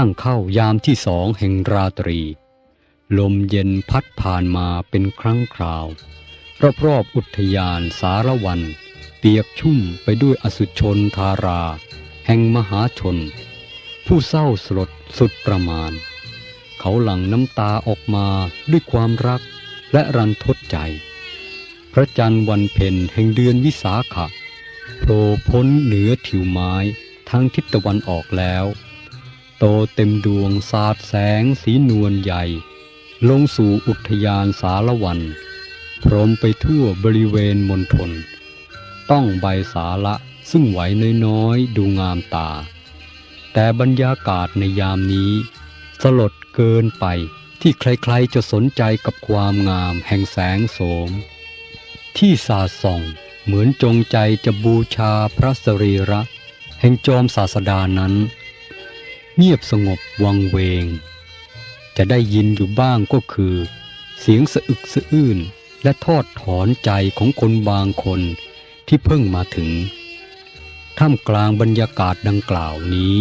ย่างเข้ายามที่สองแห่งราตรี ลมเย็นพัดผ่านมาเป็นครั้งคราวรอบๆอุทยานสารวัน เปียกชุ่มไปด้วยอสุชนทารา แห่งมหาชน ผู้เศร้าสลดสุดประมาณ เขาหลั่งน้ำตาออกมาด้วยความรักและรันทดใจ พระจันทร์วันเพ็ญแห่งเดือนวิสาขะโผล่พ้นเหนือถิวไม้ทั้งทิศตะวันออกแล้ว โตเต็มดวงสาดแสงสีนวลใหญ่ ลงสู่อุทยานสารวันพร้อมไปทั่วบริเวณมณฑลต้องใบสาละซึ่งไหวน้อยๆ ดูงามตา แต่บรรยากาศในยามนี้ สลดเกินไปที่ใครๆจะสนใจกับความงามแห่งแสงโสม ที่สาส่องเหมือนจงใจจะบูชาพระสรีระ แห่งจอมศาสดานั้น เงียบสงบวังเวง จะได้ยินอยู่บ้างก็คือ เสียงสะอึกสะอื้นและทอดถอนใจของคนบางคนที่เพิ่งมาถึง ท่ามกลางบรรยากาศดังกล่าวนี้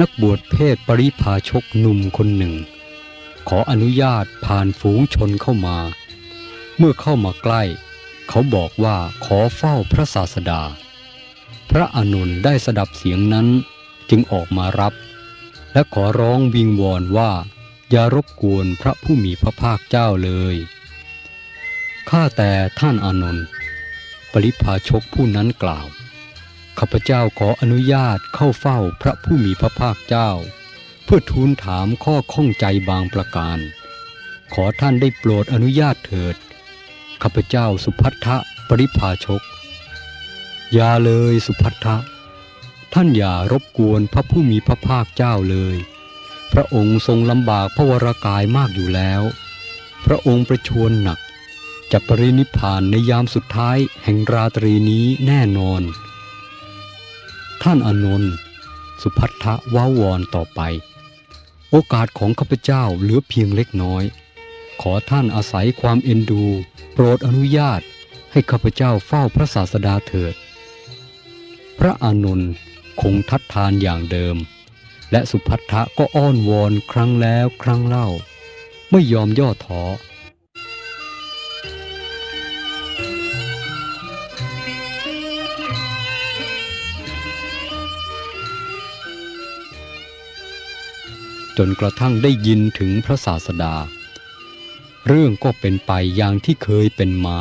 นักบวชเพศปริพาชกหนุ่มคนหนึ่ง ขออนุญาตผ่านฝูงชนเข้ามา เมื่อเข้ามาใกล้ เขาบอกว่าขอเฝ้าพระศาสดา พระอานนได้สดับเสียงนั้นจึงออกมารับ และขอร้องวิงวอนว่า อย่ารบกวนพระผู้มีพระภาคเจ้าเลย ข้าแต่ท่านอานนท์ปริพาชกผู้นั้นกล่าว ข้าพเจ้าขออนุญาตเข้าเฝ้าพระผู้มีพระภาคเจ้า เพื่อทูลถามข้อข้องใจบางประการ ขอท่านได้โปรดอนุญาตเถิด ข้าพเจ้าสุพัทธะปริพาชก อย่าเลยสุพัทธะ ท่านอย่ารบกวนพระผู้มีพระภาคเจ้าเลย พระองค์ทรงลำบากพระวรากายมากอยู่แล้ว พระองค์ประชวรหนักจะปรินิพานในยามสุดท้ายแห่งราตรีนี้แน่นอน ท่านอนนท์สุพัทธะว้าวอนต่อไป โอกาสของข้าพเจ้าเหลือเพียงเล็กน้อย ขอท่านอาศัยความเอ็นดู โปรดอนุญาตให้ข้าพเจ้าเฝ้าพระศาสดาเถิด พระอานนท์ คงทัดทานอย่างเดิม และสุพัทธะก็อ้อนวอนครั้งแล้วครั้งเล่า ไม่ยอมย่อท้อจนกระทั่งได้ยินถึงพระศาสดา เรื่องก็เป็นไปอย่างที่เคยเป็นมา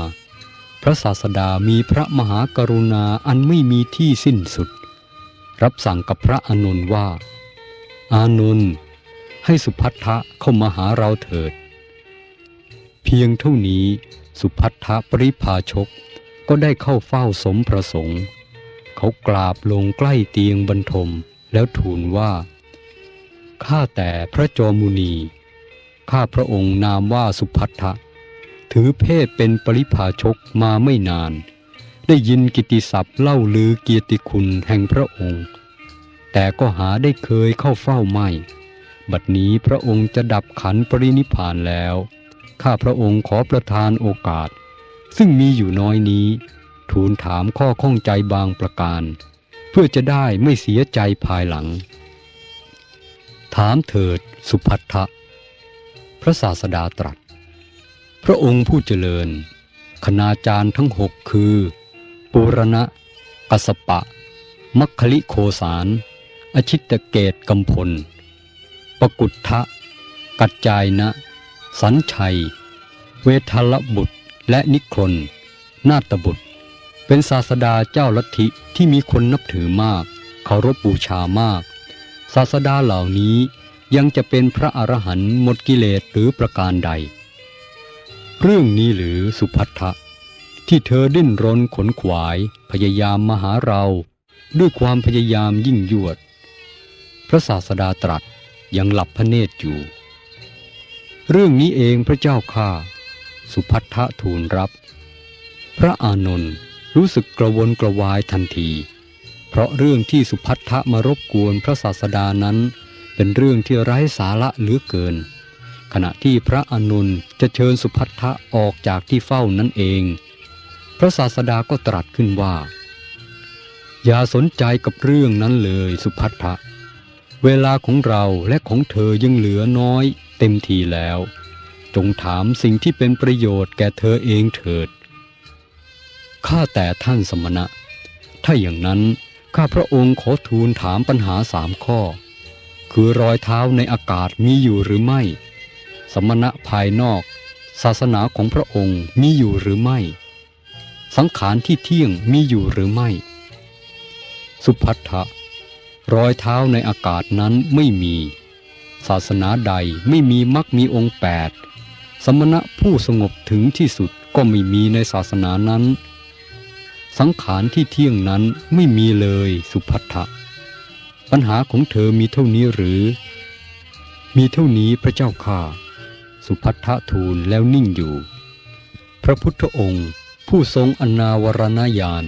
พระศาสดามีพระมหากรุณาอันไม่มีที่สิ้นสุด รับสั่งกับพระอานนท์ว่า อานนท์ให้สุพัทธะเข้ามาหาเราเถิด เพียงเท่านี้สุพัทธะปริพาชกก็ได้เข้าเฝ้าสมประสงค์ เขากราบลงใกล้เตียงบรรทมแล้วทูลว่า ข้าแต่พระจอมุนี ข้าพระองค์นามว่าสุพัทธะ ถือเพศเป็นปริพาชกมาไม่นาน ได้ยินกิติศัพท์เล่าลือเกียรติคุณแห่งพระองค์ แต่ก็หาได้เคยเข้าเฝ้าไม่ บัดนี้พระองค์จะดับขันปรินิพพานแล้ว ข้าพระองค์ขอประทานโอกาส ซึ่งมีอยู่น้อยนี้ ทูลถามข้อข้องใจบางประการ เพื่อจะได้ไม่เสียใจภายหลัง ถามเถิดสุพัทธะพระศาสดาตรัส พระองค์ผู้เจริญ คณาจารย์ทั้งหกคือ ปุรณะกสปะ มัคคลิโคสาร อชิตเกตกำพล ปกุฏทะกัจจายนะ สัญชัย เวทลบุตรและนิครนนาตบุตร เป็นศาสดาเจ้าลัทธิที่มีคนนับถือมาก เคารพบูชามาก ศาสดาเหล่านี้ยังจะเป็นพระอรหันต์หมดกิเลสหรือประการใด เรื่องนี้หรือสุพัทธะ ที่เธอดิ้นรนขนขวาย พยายามมาหาเรา ด้วยความพยายามยิ่งยวด พระศาสดาตรัสยังหลับพระเนตรอยู่ เรื่องนี้เองพระเจ้าข้าสุพัทธะทูลรับ พระอานนท์รู้สึกกระวนกระวายทันที เพราะเรื่องที่สุพัทธะมารบกวนพระศาสดานั้น เป็นเรื่องที่ไร้สาระเหลือเกิน ขณะที่พระอานนท์จะเชิญสุพัทธะออกจากที่เฝ้านั่นเอง พระศาสดาก็ตรัสขึ้นว่า อย่าสนใจกับเรื่องนั้นเลยสุพัทธะเวลาของเราและของเธอยังเหลือน้อยเต็มทีแล้ว จงถามสิ่งที่เป็นประโยชน์แก่เธอเองเถิด ข้าแต่ท่านสมณะ ถ้าอย่างนั้นข้าพระองค์ขอทูลถามปัญหาสามข้อ คือรอยเท้าในอากาศมีอยู่หรือไม่ สมณะภายนอก ศาสนาของพระองค์มีอยู่หรือไม่ สังขารที่เที่ยงมีอยู่หรือไม่ สุพัทธะรอยเท้าในอากาศนั้นไม่มี ศาสนาใดไม่มีมักมีองค์แปดสมณะผู้สงบถึงที่สุดก็ไม่มีในศาสนานั้น สังขารที่เที่ยงนั้นไม่มีเลยสุพัทธะปัญหาของเธอมีเท่านี้หรือ มีเท่านี้พระเจ้าข้าสุพัทธะทูลแล้วนิ่งอยู่ พระพุทธองค์ ผู้ทรงอนาวรณญาณ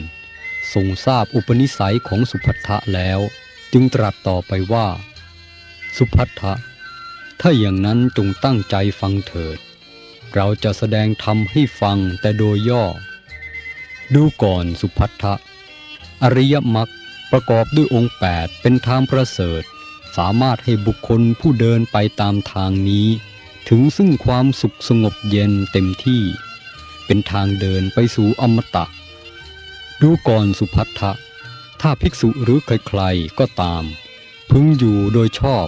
ทรงทราบอุปนิสัยของสุพัทธะแล้ว จึงตรัสต่อไปว่า สุพัทธะถ้าอย่างนั้นจงตั้งใจฟังเถิด เราจะแสดงธรรมให้ฟังแต่โดยย่อ ดูก่อนสุพัทธะอริยมรรคประกอบด้วยองค์แปดเป็นทางประเสริฐ สามารถให้บุคคลผู้เดินไปตามทางนี้ ถึงซึ่งความสุขสงบเย็นเต็มที่ เป็นทางเดินไปสู่อมตะ ดูก่อนสุพัทธะ ถ้าภิกษุหรือใครๆก็ตาม พึงอยู่โดยชอบ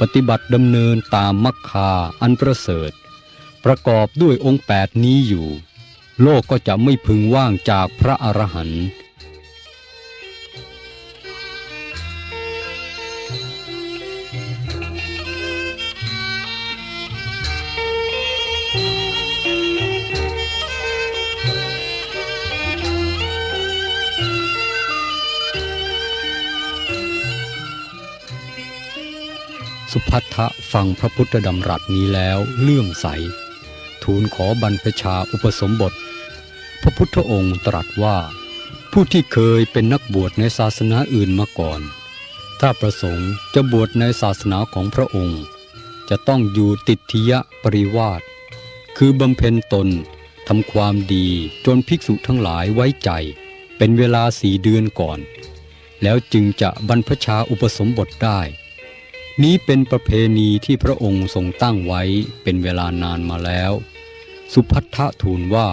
ปฏิบัติดำเนินตามมัคคาอันประเสริฐ ประกอบด้วยองค์แปดนี้อยู่ โลกก็จะไม่พึงว่างจากพระอรหันต์ สุพัทธะฟังพระพุทธดำรัสนี้แล้วเลื่อมใส ทูลขอบรรพชาอุปสมบท พระพุทธองค์ตรัสว่า ผู้ที่เคยเป็นนักบวชในศาสนาอื่นมาก่อน ถ้าประสงค์จะบวชในศาสนาของพระองค์ จะต้องอยู่ติดทิยะปริวาสคือบำเพ็ญตนทำความดีจนภิกษุทั้งหลายไว้ใจ เป็นเวลาสี่เดือนก่อน แล้วจึงจะบรรพชาอุปสมบทได้ นี้เป็นประเพณีที่พระองค์ทรงตั้งไว้เป็นเวลานานมาแล้ว สุพัทธะทูลว่า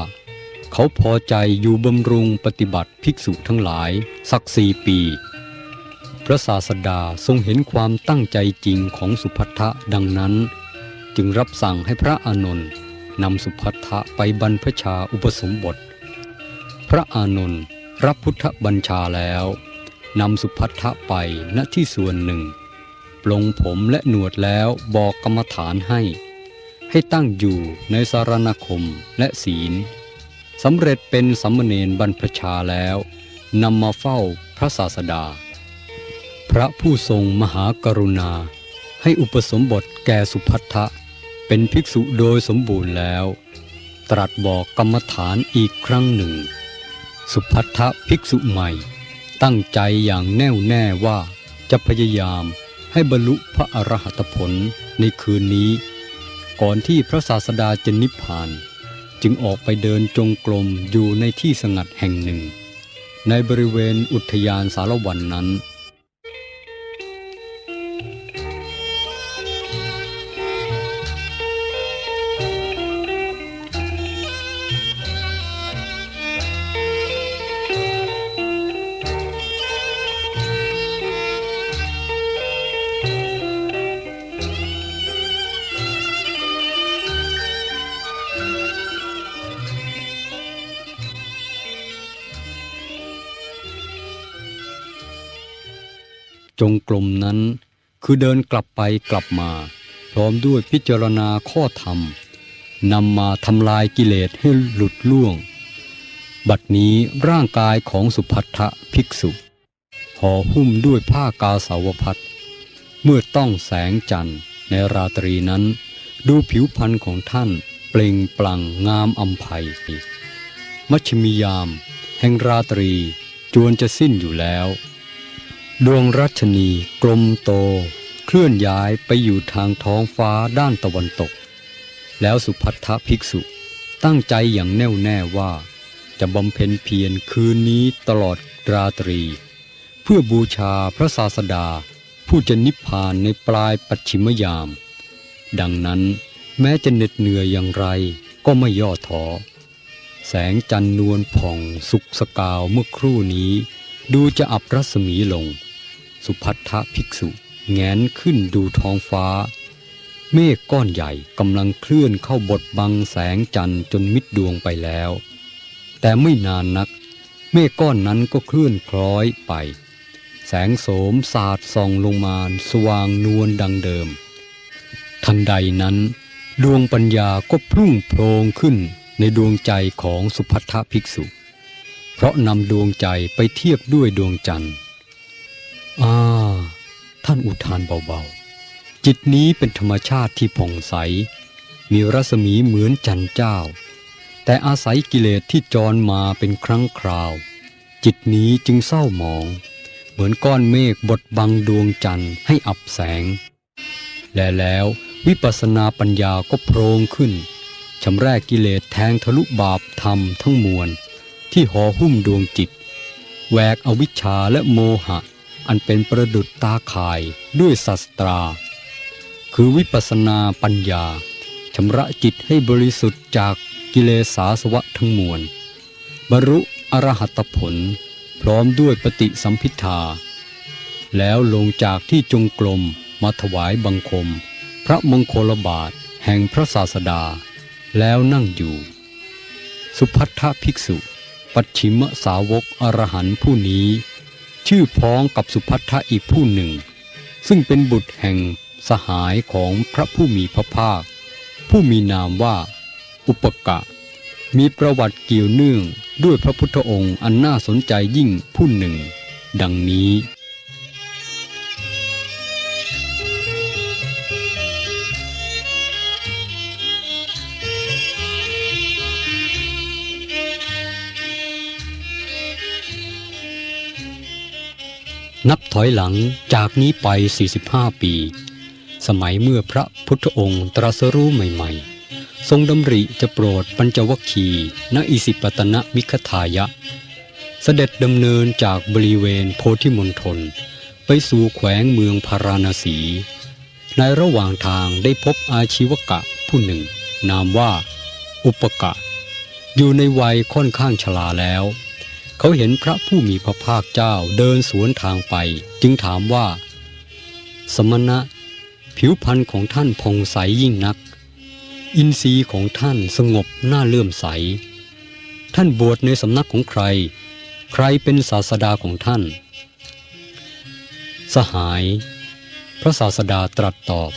เขาพอใจอยู่บำรุงปฏิบัติภิกษุทั้งหลายสักสี่ปี พระศาสดาทรงเห็นความตั้งใจจริงของสุพัทธะดังนั้น จึงรับสั่งให้พระอานนท์นำสุพัทธะไปบรรพชาอุปสมบท พระอานนท์รับพุทธบัญชาแล้วนำสุพัทธะไปณที่ส่วนหนึ่ง ปลงผมและหนวดแล้วบอกกรรมฐานให้ ให้ตั้งอยู่ในสารณคมและศีลสำเร็จเป็นสัมเนนบรรพชาแล้วนำมาเฝ้าพระศาสดา พระผู้ทรงมหากรุณา ให้อุปสมบทแก่สุพัทธะเป็นภิกษุโดยสมบูรณ์แล้ว ตรัสบอกกรรมฐานอีกครั้งหนึ่ง สุพัทธะภิกษุใหม่ ตั้งใจอย่างแน่วแน่ว่าจะพยายาม ให้บรรลุพระอรหัตผลในคืนนี้ ก่อนที่พระศาสดาจะนิพพาน จึงออกไปเดินจงกรมอยู่ในที่สงัดแห่งหนึ่ง ในบริเวณอุทยานสารวันนั้น กรมนั้น คือเดินกลับไปกลับมา พร้อมด้วยพิจารณาข้อธรรมนำมาทำลายกิเลสให้หลุดล่วง บัดนี้ร่างกายของสุพัทธะภิกษุห่อหุ้มด้วยผ้ากาสาวพัดเมื่อต้องแสงจันทร์ในราตรีนั้น ดูผิวพรรณของท่านเปล่งปลั่งงามอำไพมัชมิยาม แห่งราตรีจวนจะสิ้นอยู่แล้ว ดวงรัชนีกลมโต เคลื่อนย้ายไปอยู่ทางท้องฟ้าด้านตะวันตก แล้วสุพัทธภิกษุตั้งใจอย่างแน่วแน่ว่า จะบำเพ็ญเพียรคืนนี้ตลอดราตรี เพื่อบูชาพระศาสดา ผู้จะนิพพานในปลายปัจฉิมยาม ดังนั้นแม้จะเหน็ดเหนื่อยอย่างไรก็ไม่ย่อท้อแสงจันทร์นวลผ่องสุกสกาวเมื่อครู่นี้ ดูจะอับรัศมีลง สุพัทธภิกษุแงนขึ้นดูท้องฟ้า เมฆก้อนใหญ่กำลังเคลื่อนเข้าบดบังแสงจันทร์จนมิดดวงไปแล้ว แต่ไม่นานนัก เมฆก้อนนั้นก็เคลื่อนคล้อยไป แสงโสมสาดส่องลงมาสว่างนวลดังเดิม ทันใดนั้น ดวงปัญญาก็พุ่งโพลงขึ้นในดวงใจของสุพัทธภิกษุ เพราะนำดวงใจไปเทียบด้วยดวงจันทร์ อ่า ท่านอุทานเบาๆ จิตนี้เป็นธรรมชาติที่ผ่องใส มีรัศมีเหมือนจันเจ้า แต่อาศัยกิเลสที่จรมาเป็นครั้งคราว จิตนี้จึงเศร้าหมอง เหมือนก้อนเมฆบดบังดวงจันทร์ให้อับแสง และแล้ววิปัสสนาปัญญาก็โพรงขึ้นชำแรกกิเลสแทงทะลุบาปธรรมทั้งมวล ที่ห่อหุ้มดวงจิตแหวกอวิชชาและโมหะ อันเป็นประดุจตาข่ายด้วยศัสตรา คือวิปัสนาปัญญาชำระจิตให้บริสุทธิ์จากกิเลสาสวะทั้งมวล บรรลุอรหัตผล พร้อมด้วยปฏิสัมพิทาแล้วลงจากที่จงกรมมาถวายบังคม พระมงคลบาทแห่งพระศาสดา แล้วนั่งอยู่ สุพัทธภิกษุ ปัจฉิมสาวกอรหันผู้นี้ ชื่อพ้องกับสุพัทธะอีกผู้หนึ่ง ซึ่งเป็นบุตรแห่งสหายของพระผู้มีพระภาค ผู้มีนามว่า อุปกะ มีประวัติเกี่ยวเนื่องด้วยพระพุทธองค์อันน่าสนใจยิ่งผู้หนึ่ง ดังนี้ นับถอยหลังจากนี้ไป 45 ปี สมัยเมื่อพระพุทธองค์ตรัสรู้ใหม่ ๆ ทรงดำริจะโปรดปัญจวัคคีย์ณอิสิปตนะมิคทายะ เสด็จดำเนินจากบริเวณโพธิมณฑลไปสู่แขวงเมืองพาราณสี ในระหว่างทางได้พบอาชีวกะผู้หนึ่ง นามว่า อุปกะ อยู่ในวัยค่อนข้างชราแล้ว เขาเห็นพระผู้มีพระภาคเจ้าเดินสวนทางไป จึงถามว่า สมณะ ผิวพรรณของท่านผ่องใสยิ่งนัก อินทรีย์ของท่านสงบน่าเลื่อมใส ท่านบวชในสำนักของใคร ใครเป็นศาสดาของท่าน สหาย พระศาสดาตรัสตอบ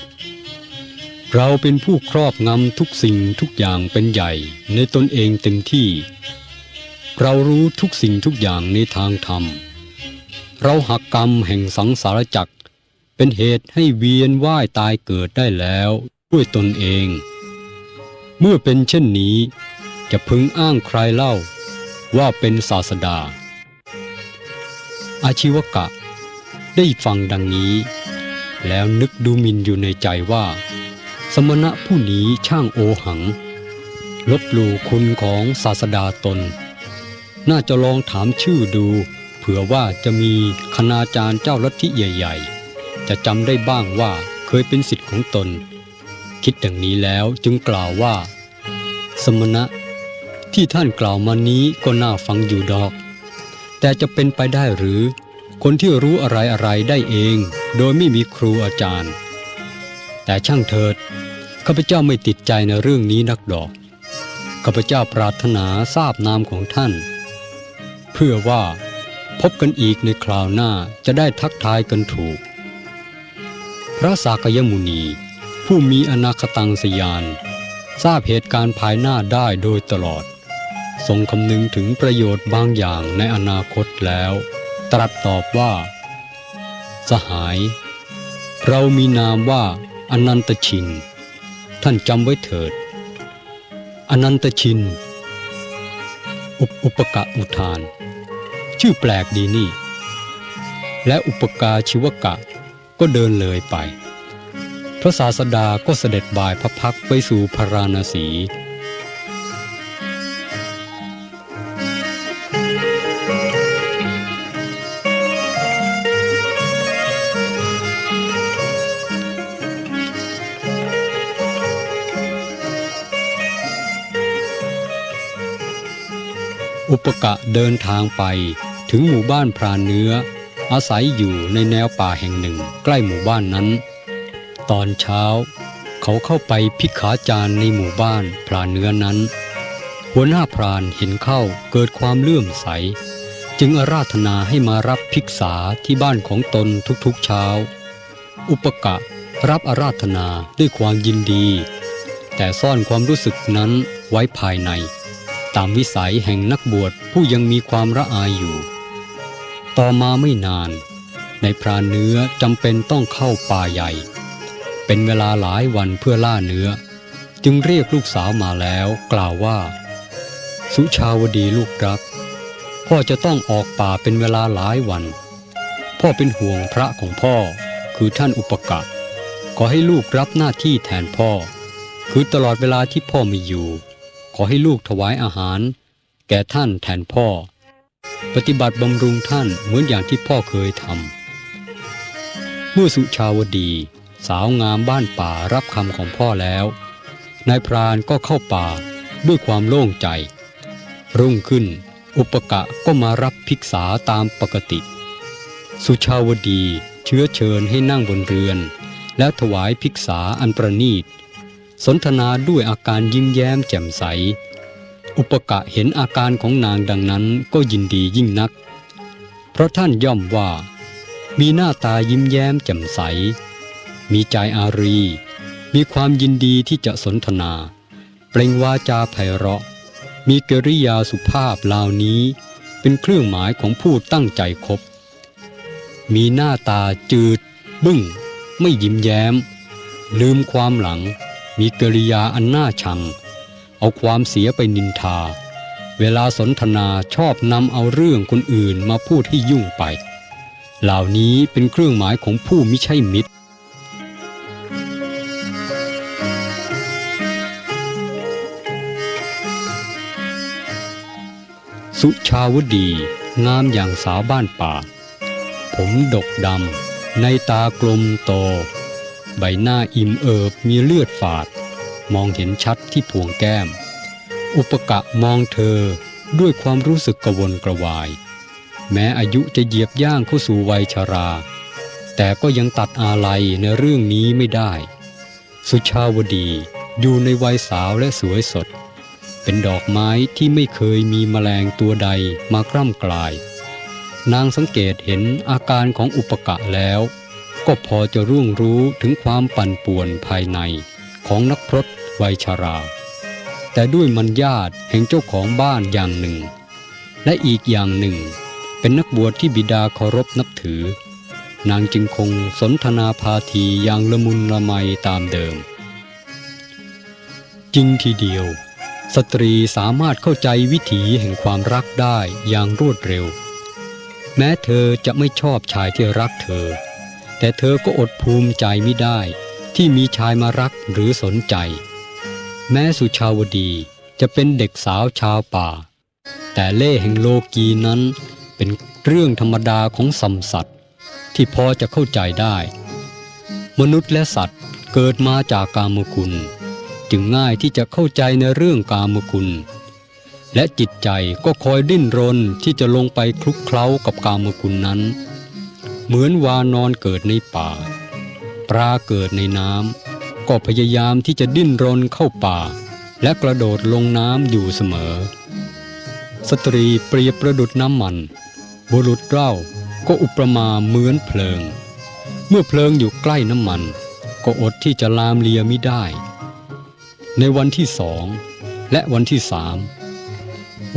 เราเป็นผู้ครอบงำทุกสิ่งทุกอย่างเป็นใหญ่ในตนเองเต็มที่ เรารู้ทุกสิ่งทุกอย่างในทางธรรม เราหักกรรมแห่งสังสารจักร เป็นเหตุให้เวียนว่ายตายเกิดได้แล้วด้วยตนเอง เมื่อเป็นเช่นนี้ จะพึงอ้างใครเล่าว่าเป็นศาสดา อาชีวกะ ได้ฟังดังนี้ แล้วนึกดูมินอยู่ในใจว่า สมณะผู้นี้ช่างโอหัง ลบหลู่คุณของศาสดาตน น่าจะลองถามชื่อดู เผื่อว่าจะมีคณาจารย์เจ้าลัทธิใหญ่ๆ จะจำได้บ้างว่าเคยเป็นสิทธิ์ของตน คิดดังนี้แล้วจึงกล่าวว่า สมณะ ที่ท่านกล่าวมานี้ก็น่าฟังอยู่ดอก แต่จะเป็นไปได้หรือ คนที่รู้อะไรอะไรได้เอง โดยไม่มีครูอาจารย์ แต่ช่างเถิดข้าพเจ้าไม่ติดใจในเรื่องนี้นักดอกข้าพเจ้าปรารถนาทราบนามของท่าน พื่อว่าพบกันอีกในคราวหน้าจะได้ทักทายกันถูก พระสากยมุนี ผู้มีอนาคตังสยาน ทราบเหตุการณ์ภายหน้าได้โดยตลอด ทรงคำนึงถึงประโยชน์บางอย่างในอนาคตแล้ว ตรัสตอบว่า สหาย เรามีนามว่าอนันตชิน ท่านจำไว้เถิด อนันตชิน อุปอุปกะอุทาน ชื่อแปลกดีนี่ และอุปกาชิวกะก็เดินเลยไป พระศาสดาก็เสด็จบายพระพักไปสู่พระราณสีอุปกะเดินทางไป ถึงหมู่บ้านพรานเนื้อ อาศัยอยู่ในแนวป่าแห่งหนึ่งใกล้หมู่บ้านนั้น ตอนเช้า เขาเข้าไปพิกขาจารในหมู่บ้านพรานเนื้อนั้น หัวหน้าพรานเห็นเข้าเกิดความเลื่อมใส จึงอาราธนาให้มารับภิกษาที่บ้านของตนทุกๆเช้า อุปกะรับอาราธนาด้วยความยินดี แต่ซ่อนความรู้สึกนั้นไว้ภายใน ตามวิสัยแห่งนักบวชผู้ยังมีความระอายอยู่ ต่อมาไม่นาน ในพรานเนื้อจำเป็นต้องเข้าป่าใหญ่ เป็นเวลาหลายวันเพื่อล่าเนื้อ จึงเรียกลูกสาวมาแล้วกล่าวว่า สุชาวดีลูกรักพ่อจะต้องออกป่าเป็นเวลาหลายวัน พ่อเป็นห่วงพระของพ่อคือท่านอุปกะขอให้ลูกรับหน้าที่แทนพ่อ คือตลอดเวลาที่พ่อไม่อยู่ ขอให้ลูกถวายอาหาร แก่ท่านแทนพ่อ ปฏิบัติบำรุงท่านเหมือนอย่างที่พ่อเคยทำเมื่อสุชาวดี สาวงามบ้านป่ารับคำของพ่อแล้ว นายพรานก็เข้าป่าด้วยความโล่งใจ รุ่งขึ้น อุปกะก็มารับภิกษาตามปกติ สุชาวดีเชื้อเชิญให้นั่งบนเรือน แล้วถวายภิกษาอันประณีต สนทนาด้วยอาการยิ้มแย้มแจ่มใส อุปกะเห็นอาการของนางดังนั้นก็ยินดียิ่งนัก เพราะท่านย่อมว่า มีหน้าตายิ้มแย้มแจ่มใส มีใจอารี มีความยินดีที่จะสนทนา เปล่งวาจาไพเราะ มีกริยาสุภาพเหล่านี้เป็นเครื่องหมายของผู้ตั้งใจคบ มีหน้าตาจืด บึ้ง ไม่ยิ้มแย้ม ลืมความหลัง มีกริยาอันน่าชัง เอาความเสียไปนินทา เวลาสนทนาชอบนำเอาเรื่องคนอื่นมาพูดให้ยุ่งไป เหล่านี้เป็นเครื่องหมายของผู้มิใช่มิตร สุชาวดี งามอย่างสาวบ้านป่า ผมดกดำในตากลมโต ใบหน้าอิ่มเอิบมีเลือดฝาด มองเห็นชัดที่พวงแก้ม อุปกะมองเธอด้วยความรู้สึกกระวนกระวาย แม้อายุจะเหยียบย่างเข้าสู่วัยชรา แต่ก็ยังตัดอาลัยในเรื่องนี้ไม่ได้ สุชาวดีอยู่ในวัยสาวและสวยสด เป็นดอกไม้ที่ไม่เคยมีแมลงตัวใดมากร่ำกลาย นางสังเกตเห็นอาการของอุปกะแล้ว ก็พอจะร่วงรู้ถึงความปั่นป่วนภายในของนักพรต วัยชรา แต่ด้วยมันญาตแห่งเจ้าของบ้านอย่างหนึ่ง และอีกอย่างหนึ่ง เป็นนักบวชที่บิดาเคารพนับถือ นางจึงคงสนทนาพาทีอย่างละมุนละไมตามเดิม จริงทีเดียว สตรีสามารถเข้าใจวิถีแห่งความรักได้อย่างรวดเร็ว แม้เธอจะไม่ชอบชายที่รักเธอ แต่เธอก็อดภูมิใจไม่ได้ที่มีชายมารักหรือสนใจ แม้สุชาวดีจะเป็นเด็กสาวชาวป่า แต่เล่แห่งโลกีนั้นเป็นเรื่องธรรมดาของสัมสัตว์ที่พอจะเข้าใจได้ มนุษย์และสัตว์เกิดมาจากกามคุณ จึงง่ายที่จะเข้าใจในเรื่องกามคุณ และจิตใจก็คอยดิ้นรนที่จะลงไปคลุกเคล้ากับกามคุณนั้น เหมือนวานอนเกิดในป่า ปลาเกิดในน้ำ ก็พยายามที่จะดิ้นรนเข้าป่า และกระโดดลงน้ำอยู่เสมอ สตรีเปรียบประดุดน้ำมัน บุรุษเล่าก็อุปมาเหมือนเพลิง เมื่อเพลิงอยู่ใกล้น้ำมัน ก็อดที่จะลามเลียไม่ได้ ในวันที่สองและวันที่สาม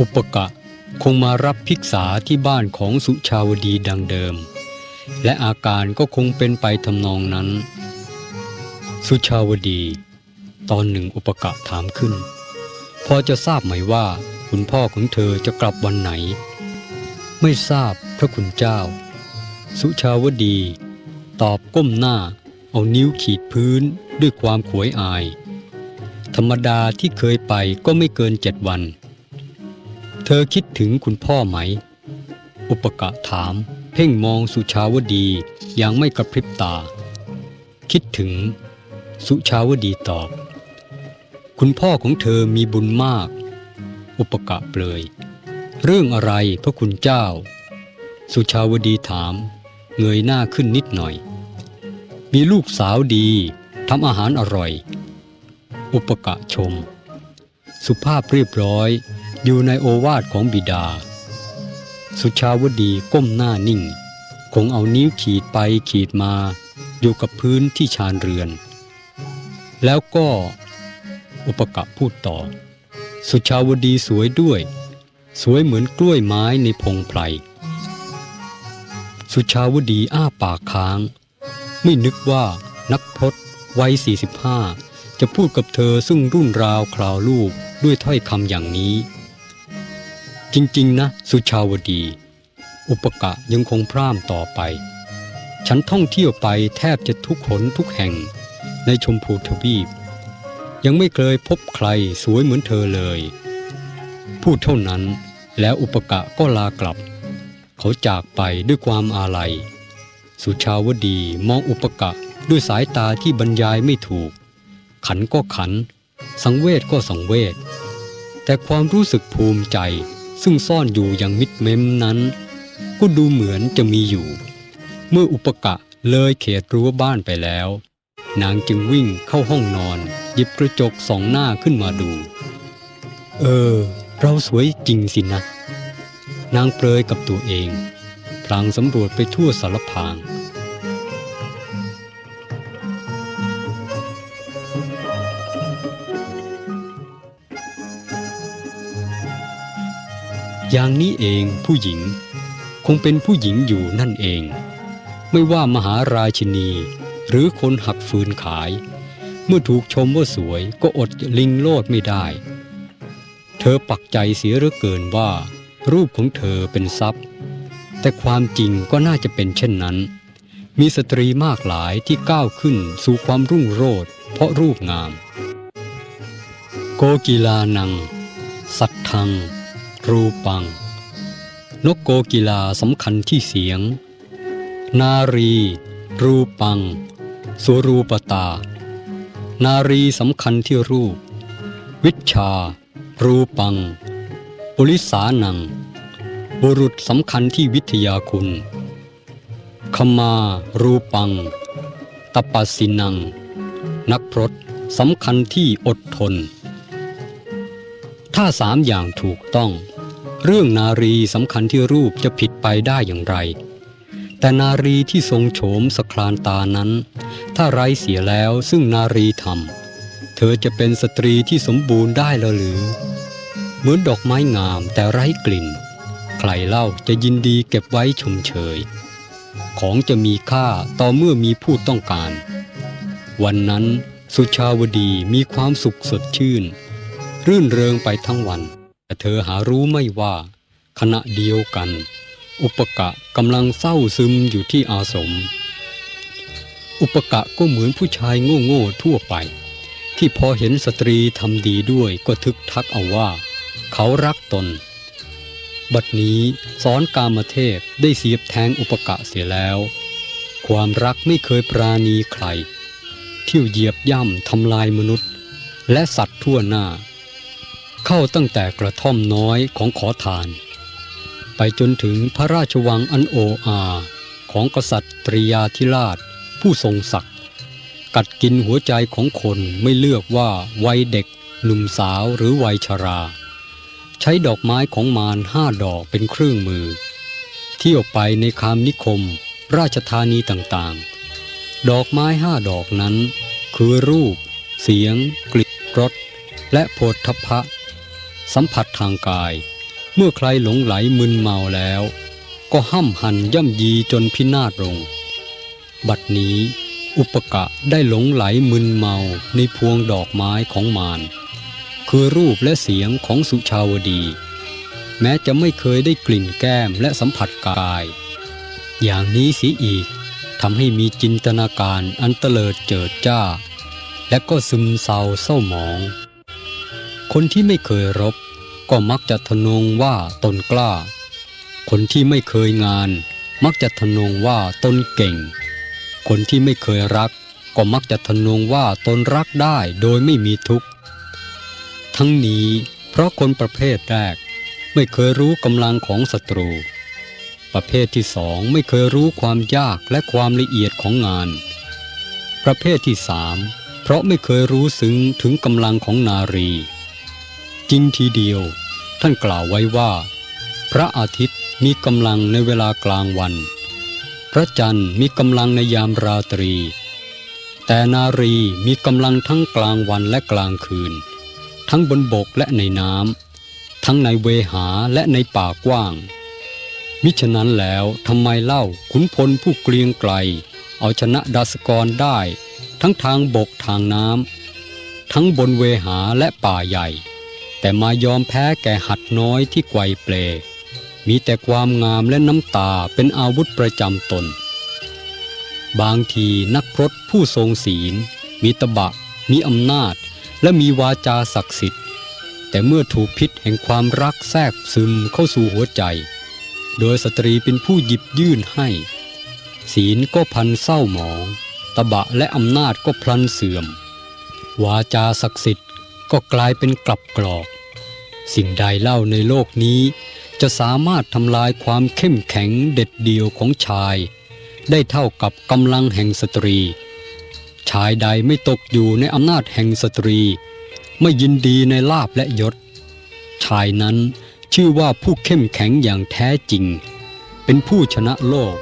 อุปกะคงมารับภิกษาที่บ้านของสุชาวดีดังเดิม และอาการก็คงเป็นไปทำนองนั้น สุชาวดี ตอนหนึ่งอุปกะถามขึ้น พอจะทราบไหมว่าคุณพ่อของเธอจะกลับวันไหน ไม่ทราบพระคุณเจ้า สุชาวดี ตอบก้มหน้า เอานิ้วขีดพื้นด้วยความขวยอาย ธรรมดาที่เคยไปก็ไม่เกินเจ็ดวัน เธอคิดถึงคุณพ่อไหม อุปกะถาม เพ่งมองสุชาวดีอย่างไม่กระพริบตา คิดถึง สุชาวดีตอบ คุณพ่อของเธอมีบุญมาก อุปกะเปลย เรื่องอะไรพระคุณเจ้า สุชาวดีถาม เงยหน้าขึ้นนิดหน่อย มีลูกสาวดีทำอาหารอร่อย อุปกะชม สุภาพเรียบร้อยอยู่ในโอวาทของบิดา สุชาวดีก้มหน้านิ่ง คงเอานิ้วขีดไปขีดมา อยู่กับพื้นที่ชานเรือน แล้วก็อุปกะพูดต่อ สุชาวดีสวยด้วย สวยเหมือนกล้วยไม้ในพงไพร สุชาวดีอ้าปากค้าง ไม่นึกว่านักพรตวัย 45 จะพูดกับเธอซึ่งรุ่นราวคราวลูกด้วยถ้อยคำอย่างนี้ จริง ๆ นะ สุชาวดี อุปกะยังคงพร่ำต่อไป ฉันท่องเที่ยวไปแทบจะทุกหนทุกแห่ง ในชมพูทวีป ยังไม่เคยพบใครสวยเหมือนเธอเลย พูดเท่านั้นแล้วอุปกะก็ลากลับ เขาจากไปด้วยความอาลัย สุชาวดีมองอุปกะด้วยสายตาที่บรรยายไม่ถูก ขันก็ขัน สังเวชก็สังเวชแต่ความรู้สึกภูมิใจซึ่งซ่อนอยู่อย่างมิดเม้มนั้น ก็ดูเหมือนจะมีอยู่ เมื่ออุปกะเลยเขตรั้วบ้านไปแล้ว นางจึงวิ่งเข้าห้องนอน หยิบกระจกสองหน้าขึ้นมาดู เออ เราสวยจริงสินะ นางเปรยกับตัวเอง พลางสำรวจไปทั่วสารพางอย่างนี้เองผู้หญิงคงเป็นผู้หญิงอยู่นั่นเอง ไม่ว่ามหาราชินี หรือคนหักฟืนขาย เมื่อถูกชมว่าสวยก็อดลิงโลดไม่ได้ เธอปักใจเสียเหลือเกินว่า รูปของเธอเป็นทรัพย์ แต่ความจริงก็น่าจะเป็นเช่นนั้น มีสตรีมากหลายที่ก้าวขึ้นสู่ความรุ่งโรจน์เพราะรูปงาม โกกีลานัง สัตทัง รูปัง นกโกกีลาสำคัญที่เสียง นารี รูปัง สุรูปตา นารีสำคัญที่รูป วิชา รูปัง ปุริสานัง บุรุษสำคัญที่วิทยาคุณ ขมา รูปัง ตปัสสินัง นักพรตสำคัญที่อดทน ถ้าสามอย่างถูกต้อง เรื่องนารีสำคัญที่รูปจะผิดไปได้อย่างไร แต่นารีที่ทรงโฉมสคลานตานั้น ถ้าไร้เสียแล้วซึ่งนารีทำเธอจะเป็นสตรีที่สมบูรณ์ได้แล้วหรือ เหมือนดอกไม้งามแต่ไร้กลิ่น ใครเล่าจะยินดีเก็บไว้ชมเชย ของจะมีค่าต่อเมื่อมีผู้ต้องการ วันนั้นสุชาวดีมีความสุขสดชื่น รื่นเริงไปทั้งวัน แต่เธอหารู้ไม่ว่า ขณะเดียวกัน อุปกะกำลังเศร้าซึมอยู่ที่อาสม อุปกะก็เหมือนผู้ชายโง่ๆทั่วไป ที่พอเห็นสตรีทำดีด้วยก็ทึกทักเอาว่า เขารักตน บัดนี้สอนกามเทพได้เสียบแทงอุปกะเสียแล้ว ความรักไม่เคยปราณีใคร เที่ยวเหยียบย่ำทำลายมนุษย์ และสัตว์ทั่วหน้า เข้าตั้งแต่กระท่อมน้อยของขอทาน ไปจนถึงพระราชวังอันโออาของกษัตริยาธิราช ผู้ทรงศักดิ์กัดกินหัวใจของคนไม่เลือกว่าวัยเด็ก หนุ่มสาวหรือวัยชรา ใช้ดอกไม้ของมารห้าดอกเป็นเครื่องมือ เที่ยวไปในคามนิคม ราชธานีต่างๆ ดอกไม้ห้าดอกนั้น คือรูป เสียง กลิ่นรสและโผฏฐัพพะ สัมผัสทางกาย เมื่อใครหลงไหลมึนเมาแล้ว ก็ห้ำหันย่ำยีจนพินาศลง บัดนี้อุปกะได้หลงไหลมึนเมาในพวงดอกไม้ของมารคือรูปและเสียงของสุชาวดี แม้จะไม่เคยได้กลิ่นแก้มและสัมผัสกาย อย่างนี้สีอีกทำให้มีจินตนาการอันเตลิดเจิดจ้า และก็ซึมเศร้าเศร้าหมอง คนที่ไม่เคยรบ ก็มักจะทะนงว่าตนกล้า คนที่ไม่เคยงาน มักจะทะนงว่าตนเก่ง คนที่ไม่เคยรัก ก็มักจะทะนงว่าตนรักได้โดยไม่มีทุกข์ ทั้งนี้เพราะคนประเภทแรก ไม่เคยรู้กำลังของศัตรู ประเภทที่สองไม่เคยรู้ความยากและความละเอียดของงาน ประเภทที่สามเพราะไม่เคยรู้ซึ้งถึงกำลังของนารี จริงทีเดียว ท่านกล่าวไว้ว่า พระอาทิตย์มีกำลังในเวลากลางวัน พระจันทร์มีกำลังในยามราตรี แต่นารีมีกำลังทั้งกลางวันและกลางคืน ทั้งบนบกและในน้ำทั้งในเวหาและในป่ากว้าง มิฉะนั้นแล้วทำไมเล่าขุนพลผู้เกรียงไกล เอาชนะดาสกรได้ ทั้งทางบกทางน้ำทั้งบนเวหาและป่าใหญ่ แต่มายอมแพ้แก่หัดน้อยที่ไกวเปล มีแต่ความงามและน้ำตาเป็นอาวุธประจำตน บางทีนักพรตผู้ทรงศีล มีตบะ มีอำนาจ และมีวาจาศักดิ์สิทธิ์ แต่เมื่อถูกพิษแห่งความรักแทรกซึมเข้าสู่หัวใจ โดยสตรีเป็นผู้หยิบยื่นให้ ศีลก็พันเศร้าหมอง ตบะและอำนาจก็พลันเสื่อม วาจาศักดิ์สิทธิ์ก็กลายเป็นกลับกรอก สิ่งใดเล่าในโลกนี้ จะสามารถทำลายความเข้มแข็งเด็ดเดี่ยวของชาย ได้เท่ากับกำลังแห่งสตรี ชายใดไม่ตกอยู่ในอำนาจแห่งสตรี ไม่ยินดีในลาบและยศ ชายนั้นชื่อว่าผู้เข้มแข็งอย่างแท้จริง เป็นผู้ชนะโลก